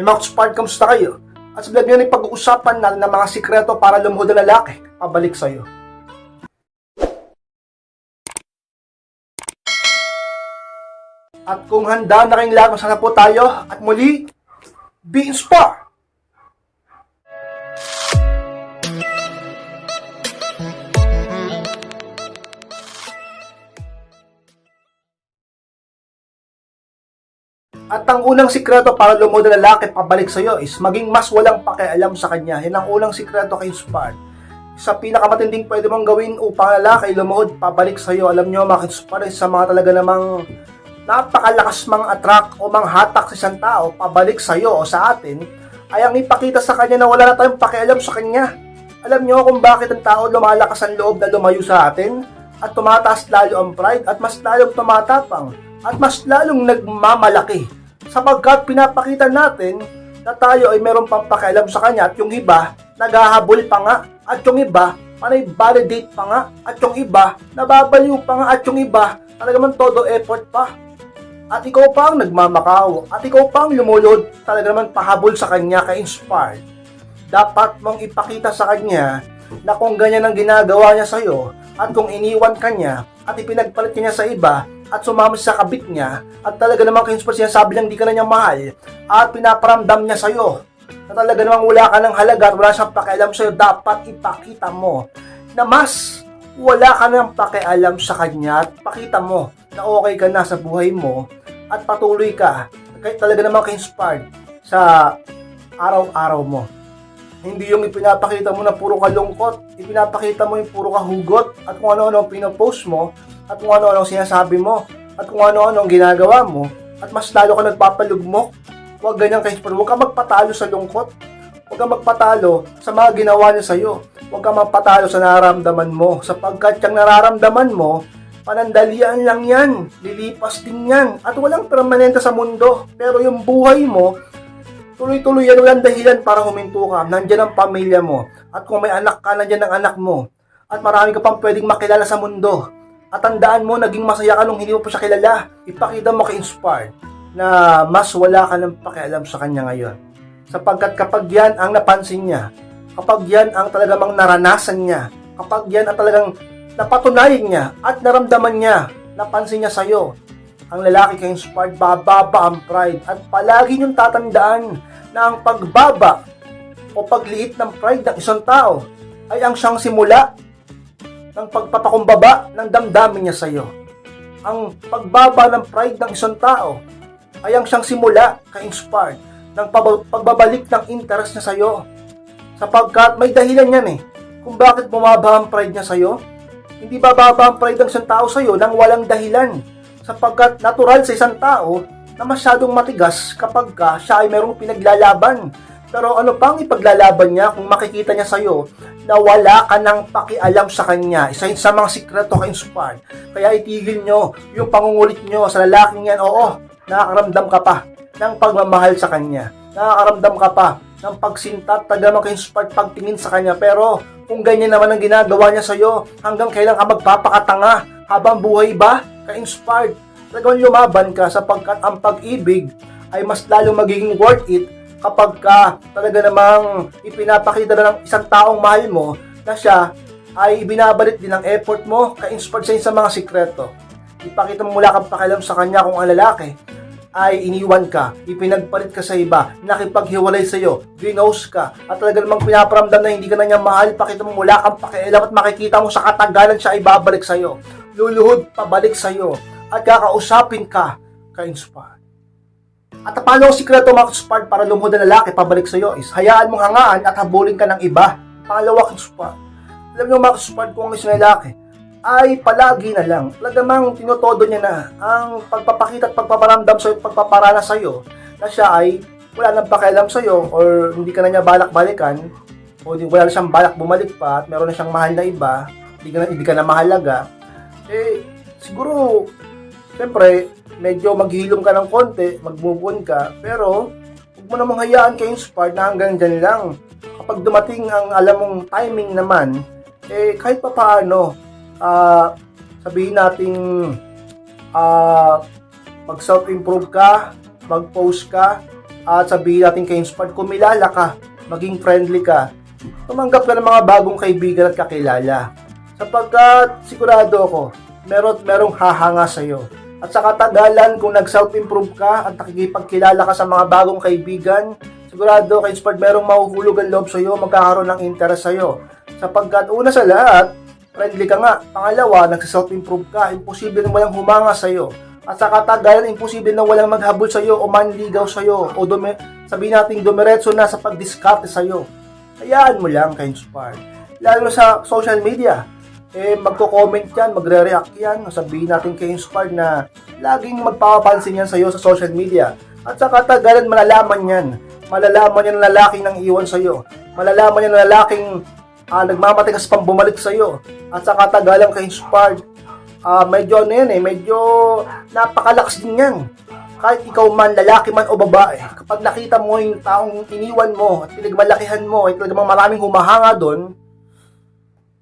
Hey mga Spart, kamusta kayo? At sa vlog ngayon ay pag-uusapan natin ng mga sikreto para lumuhod na lalaki pabalik sa'yo. At kung handa na kayong lahat, masana po tayo. At muli, be inspired! At ang unang sikreto para lumuhod na lalaki pabalik sa'yo is maging mas walang pakialam sa kanya. Yan ang unang sikreto kay Inspired. Sa pinakamatinding pwede mong gawin upang lalaki lumuhod pabalik sa'yo. Alam nyo mga Inspired sa mga talaga namang napakalakas mang attract o mang hatak sa isang tao pabalik sa'yo o sa atin ay ang ipakita sa kanya na wala na tayong pakialam sa kanya. Alam nyo kung bakit ang tao lumalakas ang loob na lumayo sa atin at tumataas lalo ang pride at mas lalong tumatapang at mas lalong nagmamalaki sapagkat pinapakita natin na tayo ay meron pang pakialam sa kanya at yung iba naghahabol pa nga. At yung iba panay validate pa nga. At yung iba nababaliw pa nga. At yung iba talaga man todo effort pa. At ikaw pa ang nagmamakaw. At ikaw pa ang lumulod. Talaga naman pahabol sa kanya ka-inspired. Dapat mong ipakita sa kanya na kung ganyan ang ginagawa niya sa'yo at kung iniwan ka niya at ipinagpalit niya sa iba at sumama sa kabit niya at talaga namang kinsport siya sabi niyang di ka na niya mahal. At pinaparamdam niya sa'yo na talaga namang wala ka ng halaga at wala siyang pakialam sa'yo dapat ipakita mo na mas wala ka ng pakialam sa kanya. At pakita mo na okay ka na sa buhay mo at patuloy ka. Kahit talaga namang ka-inspired sa araw-araw mo. Hindi yung ipinapakita mo na puro kalungkot, ipinapakita mo yung puro kahugot at kung ano-ano pinopost mo at kung ano-ano ang sinasabi mo at kung ano-ano ang ginagawa mo at mas lalo ka nagpapalugmok. Huwag ganyan kayo, huwag ka magpatalo sa lungkot. Huwag ka magpatalo sa mga ginawa niya sa'yo. Huwag ka magpatalo sa nararamdaman mo sapagkat yung nararamdaman mo, panandalian lang yan. Lilipas din yan. At walang permanente sa mundo. Pero yung buhay mo, tuloy-tuloy yan, walang dahilan para huminto ka. Nandyan ang pamilya mo. At kung may anak ka, nandyan ang anak mo. At marami ka pang pwedeng makilala sa mundo. At tandaan mo, naging masaya ka nung hindi mo pa siya kilala. Ipakita mo ka-inspired na mas wala ka ng pakialam sa kanya ngayon. Sapagkat kapag yan ang napansin niya, kapag yan ang talagang naranasan niya, kapag yan ang talagang napatunayan niya at naramdaman niya, napansin niya sa'yo, ang lalaki kay inspired, bababa ang pride at palagi niyong tatandaan na ang pagbaba o pagliit ng pride ng isang tao ay ang siyang simula ng pagpapakumbaba ng damdamin niya sa iyo. Ang pagbaba ng pride ng isang tao ay ang siyang simula ka-inspired ng pagbabalik ng interest niya sa iyo. Sapagkat may dahilan yan eh kung bakit bumaba ang pride niya sa iyo. Hindi bababa ang pride ng isang tao sa iyo nang walang dahilan. Sapagkat natural sa isang tao na masyadong matigas kapag ka siya ay merong pinaglalaban. Pero ano pang ipaglalaban niya kung makikita niya sa'yo na wala ka ng pakialam sa kanya. Isa sa mga sikreto ka inspired. Kaya itigil nyo yung pangungulit nyo sa lalaking yan. Oo, nakakaramdam ka pa ng pagmamahal sa kanya. Nakakaramdam ka pa ng pagsinta at tagamang ka-inspired pagtingin sa kanya. Pero kung ganyan naman ang ginagawa niya sa'yo, hanggang kailan ka magpapakatanga habang buhay ba? Ka-inspired. Talagang lumaban ka sapagkat ang pag-ibig ay mas lalo magiging worth it kapag ka talaga namang ipinapakita na ng isang taong mahal mo na siya ay ibinabalit din ang effort mo, ka-inspired sa sa mga sikreto. Ipakita mo mula kang pakialam sa kanya kung ang lalaki ay iniwan ka, ipinagpalit ka sa iba, nakipaghiwalay sa iyo, ginost ka, at talaga namang pinaparamdam na hindi ka na niya mahal, pakita mo mula kang pakialam at makikita mo sa katagalan siya ay babalik sa iyo. Luluhod pabalik sa iyo at kakausapin ka ka-inspired. At paano ang sikreto mga spark para lumuhod na lalaki pabalik sa iyo is hayaan mong hangaan at habulin ka ng iba. Pangalawa kang spark. Alam niyo mga spark kung ang isang lalaki ay palagi na lang. Talagang tinotodo niya na ang pagpapakita at pagpaparamdam sa pagpaparana sa iyo na siya ay wala nang pakialam sa iyo or hindi ka na niya balak-balikan o di, wala na siyang balak bumalik pa at meron na siyang mahal na iba, hindi ka na, hindi ka na mahalaga, eh, siguro, siyempre, medyo maghilom ka ng konti, mag-move ka, pero huwag mo namang hayaan kay inspired na hanggang dyan lang. Kapag dumating ang alam mong timing naman, eh kahit pa paano, ah, sabihin nating ah, mag self-improve ka, mag-post ka, at sabihin natin kay Inspired, kumilala ka, maging friendly ka, tumanggap ka ng mga bagong kaibigan at kakilala. Sapagkat sigurado ako, meron merong hahanga sa iyo. At sa katagalan, kung nag-self-improve ka at nakikipagkilala ka sa mga bagong kaibigan, sigurado kay Inspired merong mahuhulog ang loob sa iyo, magkakaroon ng interest sa iyo. Sapagkat una sa lahat, friendly ka nga. Pangalawa, nag-self-improve ka, imposible na walang humanga sa iyo. At sa katagalan, imposible na walang maghabol sa iyo o manligaw sa iyo o dumi, sabihin natin dumiretso na sa pagdiskarte sa iyo. Hayaan mo lang kay Inspired. Lalo sa social media, eh magko-comment yan, magre-react yan, sabihin natin kay Inspired na laging magpapapansin yan sa iyo sa social media. At sa katagalan, malalaman yan. Malalaman yan ng lalaking nang iwan sa iyo. Malalaman yan ng lalaking ah, nagmamatigas pang bumalik sa iyo. At sa katagalan kay Inspired, ah, medyo ano yan eh, medyo napakalakas din yan. Kahit ikaw man, lalaki man o babae, kapag nakita mo yung taong iniwan mo at pinagmalakihan mo, ay talagang maraming humahanga doon,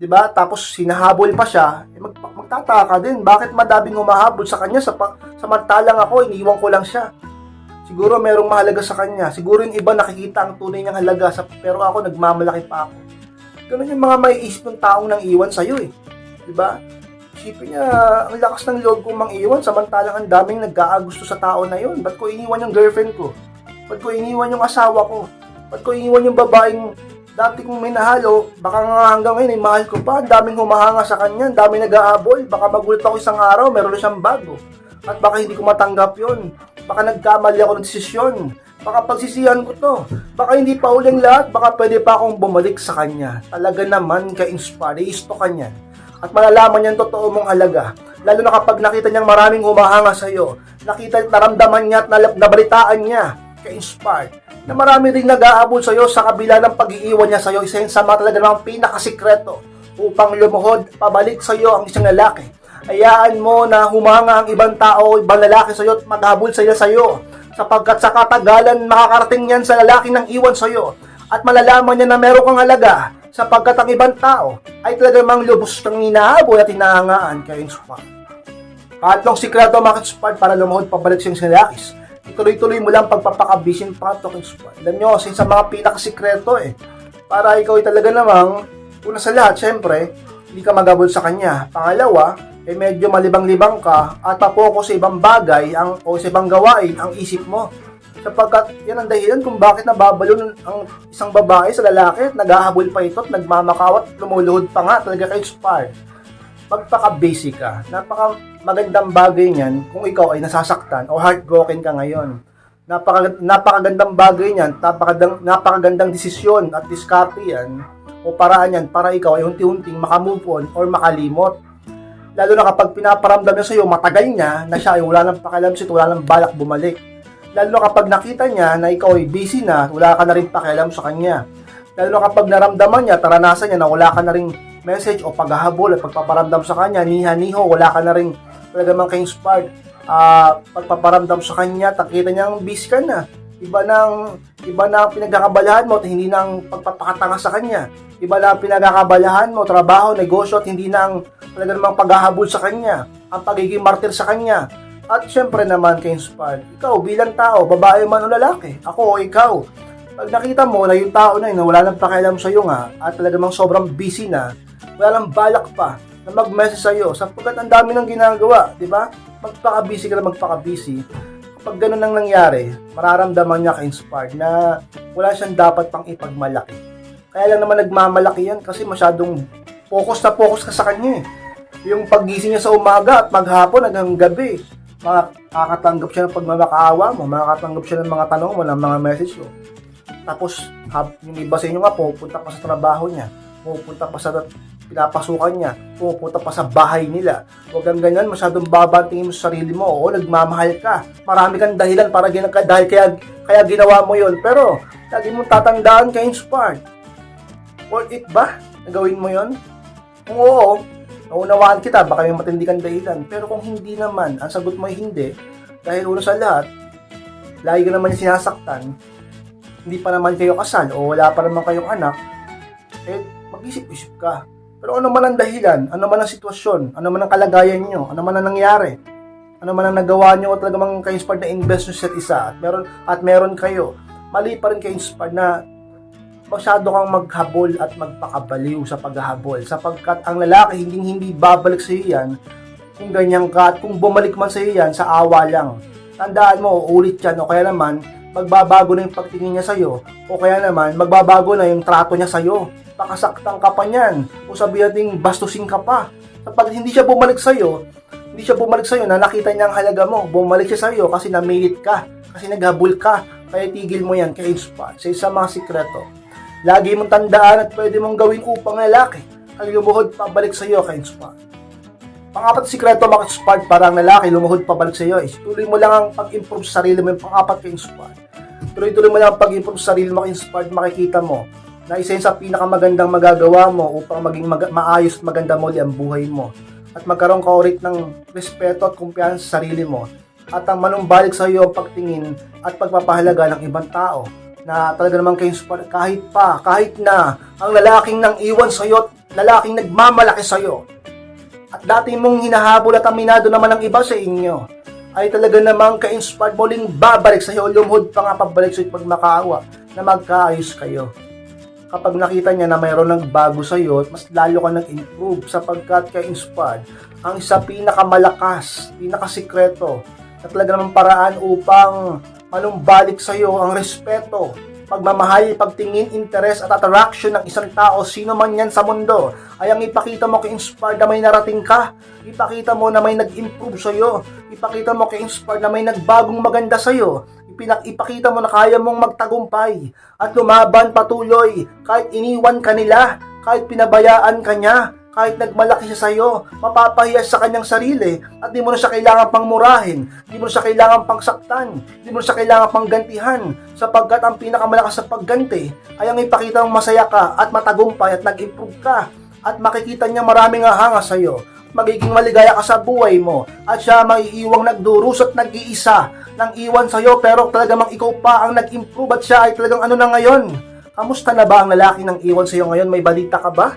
'di ba? Tapos sinahabol pa siya, eh, mag, magtataka ka din, bakit madaming humahabol sa kanya sa samantalang ako iniwan ko lang siya. Siguro merong mahalaga sa kanya. Siguro yung iba nakikita ang tunay niyang halaga sa pero ako nagmamalaki pa ako. Ganun yung mga may isip ng taong nang iwan sa iyo eh. 'Di ba? Isipin niya, ang lakas ng loob kong mang iwan samantalang ang daming nagkaagusto sa tao na yon. Ba't ko iniwan yung girlfriend ko? Ba't ko iniwan yung asawa ko? Ba't ko iniwan yung babaeng dati kong minahalo, baka nga hanggang ngayon ay mahal ko pa, daming humahanga sa kanya, daming nag-aabol, baka magulat ako isang araw, meron siyang bago. At baka hindi ko matanggap yon. Baka nagkamali ako ng desisyon. Baka pagsisihan ko to. Baka hindi pa uling lahat, baka pwede pa akong bumalik sa kanya. Talaga naman ka-inspire, isto ka niyan. At malalaman niyan totoo mong halaga. Lalo na kapag nakita niyang maraming humahanga sa iyo. Nakita, naramdaman niya at nabalitaan niya ka-inspired na marami rin nag-aabol sa iyo sa kabila ng pag-iiwan niya sa iyo. Isa yun sa mga talaga namang pinakasikreto upang lumuhod pabalik sa iyo ang isang lalaki. Hayaan mo na humanga ang ibang tao, ibang lalaki sa iyo at maghabol sila sa iyo. Sapagkat sa katagalan makakarating yan sa lalaki ng iwan sa iyo. At malalaman niya na meron kang halaga sapagkat ang ibang tao ay talaga mang lubos kang hinahabol at hinahangaan kay Inspire. Patlong sikreto mga Inspire para lumuhod pabalik sa iyong sinalakis. Ituloy-tuloy mo lang pagpapakabisin pa kay Inspire. Alam nyo, isa sa mga pinakasikreto eh. Para ikaw ay talaga namang, una sa lahat, syempre, hindi ka magabol sa kanya. Pangalawa, eh medyo malibang-libang ka at papokus sa ibang bagay ang, o sa ibang gawain ang isip mo. Sapagkat yan ang dahilan kung bakit nababalo ng- ang isang babae sa lalaki at naghahabol pa ito at nagmamakawat at lumuluhod pa nga talaga kay inspired. Magpaka-basic ka. Napaka magandang bagay niyan kung ikaw ay nasasaktan o heartbroken ka ngayon. Napaka, napakagandang bagay niyan, napakagandang, napakagandang desisyon at diskarte yan o paraan yan para ikaw ay unti-unting makamove on or makalimot. Lalo na kapag pinaparamdam niya sa iyo, matagal niya na siya ay wala nang pakialam sa wala nang balak bumalik. Lalo na kapag nakita niya na ikaw ay busy na, wala ka na rin pakialam sa kanya. Lalo na kapag naramdaman niya, taranasan niya na wala ka na rin message o paghahabol at pagpaparamdam sa kanya, niha-niho, wala ka na rin talaga mang ka-inspired. Ah, pagpaparamdam sa kanya, takita niyang busy ka na. Iba nang iba na pinagkakabalahan mo at hindi nang pagpapakatanga sa kanya. Iba na pinagkakabalahan mo, trabaho, negosyo at hindi nang talaga namang paghahabol sa kanya. Ang pagiging martir sa kanya. At syempre naman kay inspired, ikaw bilang tao, babae man o lalaki, ako o ikaw, pag nakita mo na yung tao na yun na wala nang pakialam sa iyo nga at talaga namang sobrang busy na, wala nang balak pa na mag-message sa iyo sapagkat ang dami nang ginagawa, di ba? Magpaka-busy ka na magpaka-busy. Kapag ganun ang nangyari, mararamdaman niya ka-inspired na wala siyang dapat pang ipagmalaki. Kaya lang naman nagmamalaki yan kasi masyadong focus na focus ka sa kanya eh. Yung paggising niya sa umaga at maghapon hanggang gabi, makakatanggap siya ng pagmamakaawa mo, makakatanggap siya ng mga tanong mo, ng mga message mo. Tapos, yung iba sa inyo nga, pupunta pa sa trabaho niya, pupunta pa sa pinapasukan niya, pupunta pa sa bahay nila. Huwag kang ganyan, masyadong babantingin mo sa sarili mo. Oo, nagmamahal ka. Marami kang dahilan para gina, dahil kaya, kaya ginawa mo yon Pero, lagi mong tatandaan kay inspired. Worth it ba? na gawin mo yon Kung oo, naunawaan kita, baka may matindi kang dahilan. Pero kung hindi naman, ang sagot mo ay hindi, dahil una sa lahat, lagi ka naman sinasaktan, hindi pa naman kayo kasal o wala pa naman kayong anak, eh, mag-isip-isip ka. Pero ano man ang dahilan, ano man ang sitwasyon, ano man ang kalagayan nyo, ano man ang nangyari, ano man ang nagawa nyo at talagang ka-inspired na invest nyo sa isa at meron, at meron kayo, mali pa rin ka-inspired na masyado kang maghabol at magpakabaliw sa paghahabol sapagkat ang lalaki hindi hindi babalik sa iyo yan kung ganyan ka at kung bumalik man sa iyo yan sa awa lang. Tandaan mo, ulit yan o kaya naman magbabago na yung pagtingin niya sa'yo o kaya naman magbabago na yung trato niya sa'yo. Pakasaktan ka pa niyan o sabihin natin bastusin ka pa. Kapag hindi siya bumalik sa'yo, hindi siya bumalik sa'yo na nakita niya ang halaga mo. Bumalik siya sa'yo kasi namilit ka, kasi naghabol ka. Kaya tigil mo yan kay spot sa isang mga sikreto. Lagi mong tandaan at pwede mong gawin upang lalaki ang lumuhod pabalik sa'yo kay spot. Pangapat na sikreto mga spot para ang lalaki lumuhod pabalik sa iyo is tuloy mo lang ang pag-improve sa sarili mo yung pangapat kay spot. Tuloy-tuloy mo lang ang pag-improve sa sarili mo spot makikita mo na isa yun sa pinakamagandang magagawa mo upang maging mag- maayos at maganda mo ang buhay mo. At magkaroon ka ulit ng respeto at kumpiyansa sa sarili mo at ang manumbalik sa iyo ang pagtingin at pagpapahalaga ng ibang tao na talaga naman kayo support kahit pa, kahit na ang lalaking nang iwan sa iyo lalaking nagmamalaki sa iyo at dati mong hinahabol at aminado naman ng iba sa inyo. Ay talaga namang ka-inspired mo babalik sa iyo pa nga pabalik sa iyo pag makaawa na magkaayos kayo. Kapag nakita niya na mayroon ng bago sa iyo, mas lalo ka nag-improve sapagkat ka-inspired ang isa pinakamalakas, pinakasikreto na talaga namang paraan upang manumbalik sa iyo ang respeto, pagmamahal, pagtingin, interes at attraction ng isang tao, sino man yan sa mundo, ay ang ipakita mo kay-inspired na may narating ka, ipakita mo na may nag-improve sa iyo, ipakita mo kay-inspired na may nagbagong maganda sa iyo, Ipinak ipakita mo na kaya mong magtagumpay at lumaban patuloy. Kahit iniwan ka nila, kahit pinabayaan ka niya, kahit nagmalaki siya sa iyo, mapapahiya sa kanyang sarili at di mo na siya kailangan pang murahin, di mo na siya kailangan pang saktan, di mo na siya kailangan pang gantihan sapagkat ang pinakamalakas sa pagganti ay ang ipakita mong masaya ka at matagumpay at nag-improve ka at makikita niya maraming ahanga sa iyo magiging maligaya ka sa buhay mo at siya maiiwang nagdurus at nag-iisa nang iwan sa'yo pero talagang ikaw pa ang nag-improve at siya ay talagang ano na ngayon. Kamusta na ba ang lalaki nang iwan sa'yo ngayon? May balita ka ba?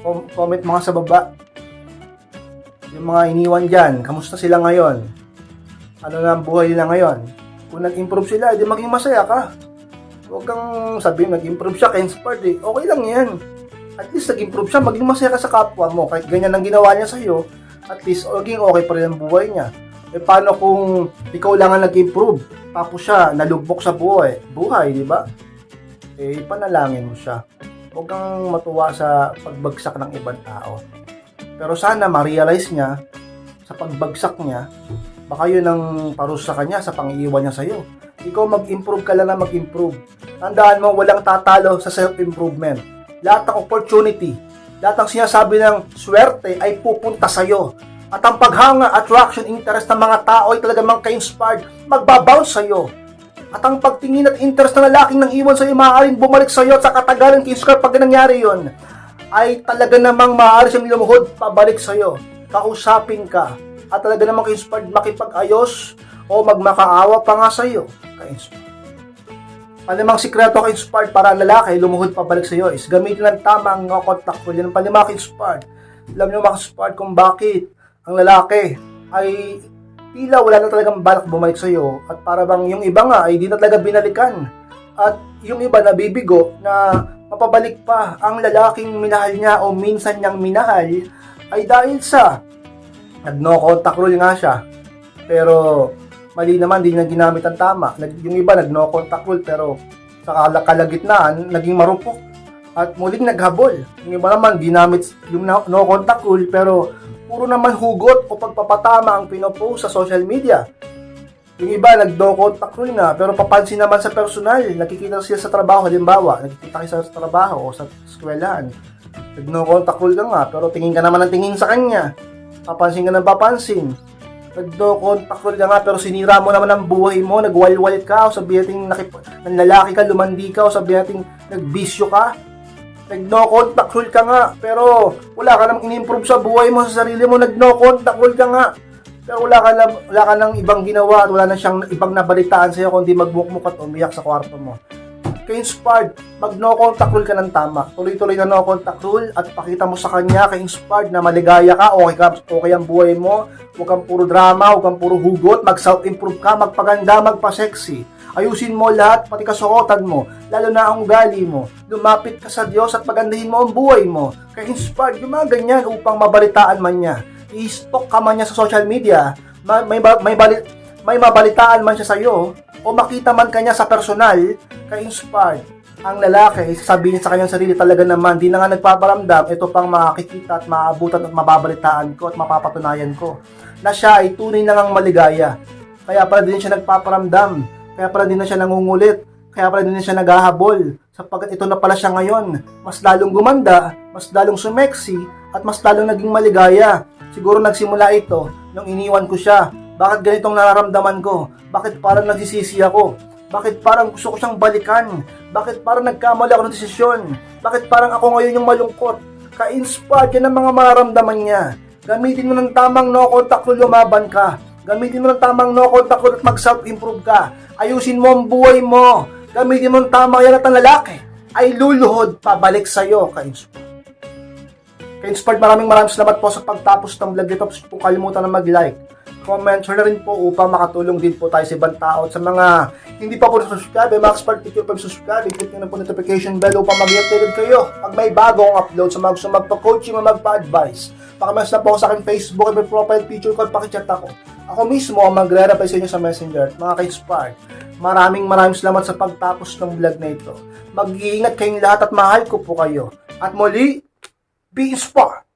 Com- comment mga sa baba. Yung mga iniwan dyan, kamusta sila ngayon? Ano na ang buhay nila ngayon? Kung nag-improve sila, edi maging masaya ka. Huwag kang sabihin nag-improve siya, Kenspard eh. Okay lang yan at least nag-improve siya, maging masaya ka sa kapwa mo. Kahit ganyan ang ginawa niya sa'yo, at least maging okay pa rin ang buhay niya. E paano kung ikaw lang ang nag-improve, tapos siya nalubok sa buhay, buhay, di ba? Eh, panalangin mo siya. Huwag kang matuwa sa pagbagsak ng ibang tao. Pero sana ma-realize niya sa pagbagsak niya, baka yun ang parusa sa kanya sa pang-iwan niya sa'yo. Ikaw mag-improve ka lang na mag-improve. Tandaan mo, walang tatalo sa self-improvement lahat ng opportunity, lahat ng sinasabi ng swerte ay pupunta sa iyo. At ang paghanga, attraction, interest ng mga tao ay talagang mga ka-inspired, magbabounce sa iyo. At ang pagtingin at interest ng lalaking nang iwan sa iyo, maaaring bumalik sa iyo at sa katagalan ka pag nangyari yon ay talaga namang maaari siyang lumuhod pabalik sa iyo. Kausapin ka at talaga namang ka-inspired makipag-ayos o magmakaawa pa nga sa iyo. Ka-inspired. Palimang sikreto kay inspired para lalaki lumuhod pabalik sa iyo is gamitin ng tamang contact ko. Yan ang palimang inspired. Alam niyo mga inspired kung bakit ang lalaki ay tila wala na talagang balak bumalik sa iyo at para bang yung iba nga ay di na talaga binalikan. At yung iba nabibigo na mapabalik pa ang lalaking minahal niya o minsan niyang minahal ay dahil sa nag-no contact rule nga siya. Pero mali naman, hindi niya ginamit ang tama. Yung iba, nag-no contact rule, pero sa kal- kalagitnaan, naging marupok. At muling naghabol. Yung iba naman, ginamit yung no contact rule, pero puro naman hugot o pagpapatama ang pinopost sa social media. Yung iba, nag-no contact rule nga, pero papansin naman sa personal. Nakikita sila sa trabaho, halimbawa, nakikita kayo sa trabaho o sa eskwelahan. Nag-no contact rule ka nga, pero tingin ka naman ng tingin sa kanya. Papansin ka ng papansin nagdo contact ka nga pero sinira mo naman ang buhay mo, nagwalwal ka, o sabihin natin nakip, ng lalaki ka, lumandi ka, o sabihin natin nagbisyo ka. Nag-no contact rule ka nga, pero wala ka nang in-improve sa buhay mo, sa sarili mo, nag-no contact rule ka nga. Pero wala ka, na, wala ka nang ibang ginawa at wala na siyang ibang nabalitaan sa'yo kundi magbukmuk at umiyak sa kwarto mo. ka-inspired, mag no contact rule ka ng tama. Tuloy-tuloy na no contact rule at pakita mo sa kanya ka-inspired na maligaya ka, okay ka, okay ang buhay mo, huwag kang puro drama, huwag kang puro hugot, mag-self-improve ka, magpaganda, magpa-sexy. Ayusin mo lahat, pati kasuotan mo, lalo na ang ugali mo. Lumapit ka sa Diyos at pagandahin mo ang buhay mo. Ka-inspired, yung mga ganyan upang mabalitaan man niya. I-stalk ka man niya sa social media, ma- may, ba- may, bali- may mabalitaan man siya sa iyo, o makita man kanya sa personal, ka-inspired. Ang lalaki, sasabihin sa kanyang sarili talaga naman, di na nga nagpaparamdam, ito pang makikita at maabutan at mababalitaan ko at mapapatunayan ko na siya ay tunay na ngang maligaya. Kaya pala din siya nagpaparamdam, kaya pala din na siya nangungulit, kaya pala din na siya naghahabol, sapagkat ito na pala siya ngayon. Mas lalong gumanda, mas lalong sumeksi, at mas lalong naging maligaya. Siguro nagsimula ito nung iniwan ko siya. Bakit ganitong nararamdaman ko? Bakit parang nagsisisi ako? Bakit parang gusto ko siyang balikan? Bakit parang nagkamali ako ng desisyon? Bakit parang ako ngayon yung malungkot? Ka-inspired yan ang mga mararamdaman niya. Gamitin mo ng tamang no contact rule lumaban ka. Gamitin mo ng tamang no contact at mag-self-improve ka. Ayusin mo ang buhay mo. Gamitin mo ng tamang yan at ang lalaki ay luluhod pabalik sa'yo, ka-inspired. Ka-inspired, maraming maraming salamat po sa pagtapos ng vlog. Please po kalimutan na mag-like, comment, share na rin po upang makatulong din po tayo sa ibang tao. At sa mga hindi pa po subscribe, mga expert picture pa subscribe, click na po notification bell upang mag-updated kayo pag may bagong upload sa mga gusto magpa-coaching o magpa-advise. Pakimas na po sa aking Facebook at may profile picture ko at pakichat ako. Ako mismo ang magre-reply sa inyo sa messenger. Mga ka-inspired, maraming maraming salamat sa pagtapos ng vlog na ito. Mag-iingat kayong lahat at mahal ko po kayo. At muli, be inspired!